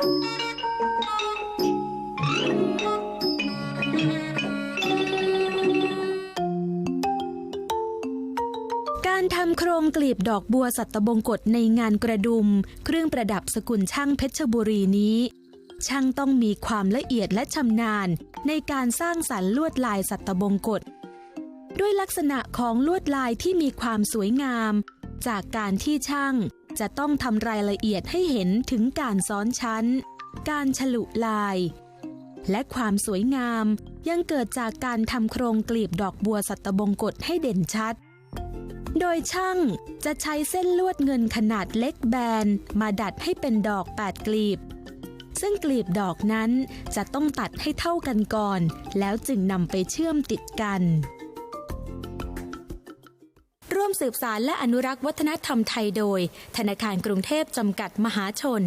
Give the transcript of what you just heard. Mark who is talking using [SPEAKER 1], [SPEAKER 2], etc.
[SPEAKER 1] การทำโครงกลีบดอกบัวสัตบงกฎในงานกระดุม เครื่องประดับสกุลช่างเพชรบุรีนี้ ช่างต้องมีความละเอียดและชำนาญในการสร้างสรรค์ลวดลายสัตบงกฎด้วยลักษณะของลวดลายที่มีความสวยงาม จากการที่ช่าง จะต้องทำรายละเอียดให้เห็นถึงการซ้อนชั้น การฉลุลาย และความสวยงามยังเกิดจากการทำโครงกลีบดอกบัวสัตบงกฎให้เด่นชัด โดยช่างจะใช้เส้นลวดเงินขนาดเล็กแบนมาดัดให้เป็นดอก 8 กลีบ ซึ่งกลีบดอกนั้นจะต้องตัดให้เท่ากันก่อน แล้วจึงนำไปเชื่อมติดกัน ร่วมสืบสารและอนุรักษ์วัฒนธรรมไทยโดย ธนาคารกรุงเทพจำกัดมหาชน